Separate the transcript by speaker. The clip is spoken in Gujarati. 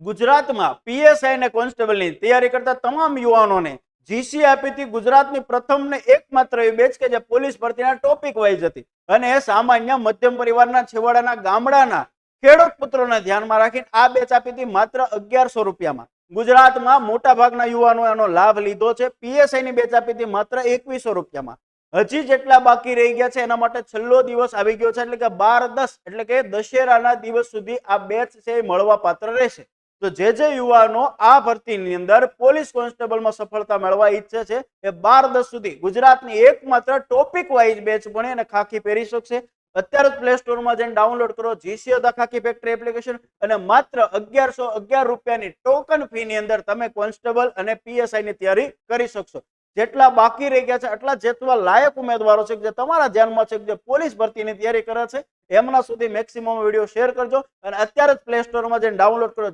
Speaker 1: ગુજરાતમાં પીએસઆઈ અને કોન્સ્ટેબલની તૈયારી કરતા તમામ યુવાનોને જીસી આપી ગુજરાતની પ્રથમ ને એકમાત્ર એવી બેચ કે જે પોલીસ ભરતીના ટોપિક વાઇઝ હતી. અને એ સામાન્ય મધ્યમ પરિવારના છેવાડાના ગામડાના ખેડૂત પુત્રોને ધ્યાનમાં રાખીને આ બેચ આપી માત્ર અગિયારસો રૂપિયામાં. ગુજરાતમાં મોટા ભાગના યુવાનો એનો લાભ લીધો છે. પીએસઆઈ ની બેચ આપી હતી માત્ર એકવીસો રૂપિયામાં. હજી જેટલા બાકી રહી ગયા છે એના માટે છેલ્લો દિવસ આવી ગયો છે. એટલે કે બાર દસ, એટલે કે દશેરાના દિવસ સુધી આ બેચ છે એ મળવા પાત્ર રહેશે. તો જે જે યુવાનો આ ભરતીની અંદર પોલીસ કોન્સ્ટેબલમાં સફળતા મેળવવા ઈચ્છે છે એ બાર દસ સુધી ગુજરાતની એકમાત્ર ટોપિક વાઇઝ બેચ ભણી અને ખાખી પહેરી શકશે. અત્યારે જ પ્લે સ્ટોરમાં જઈને ડાઉનલોડ કરો GCO the khaki factory application અને માત્ર અગિયારસો અગિયાર રૂપિયાની ટોકન ફી ની અંદર તમે કોન્સ્ટેબલ અને પીએસઆઈ ની તૈયારી કરી શકશો. જેટલા બાકી રહી ગયા છે એટલા જેટલા લાયક ઉમેદવારો છે, જે તમારા ધ્યાનમાં છે, જે પોલીસ ભરતીની તૈયારી કરે છે, એમના સુધી મેક્સિમમ વીડિયો શેર કરજો અને અત્યારે જ પ્લે સ્ટોરમાં જઈને ડાઉનલોડ કરો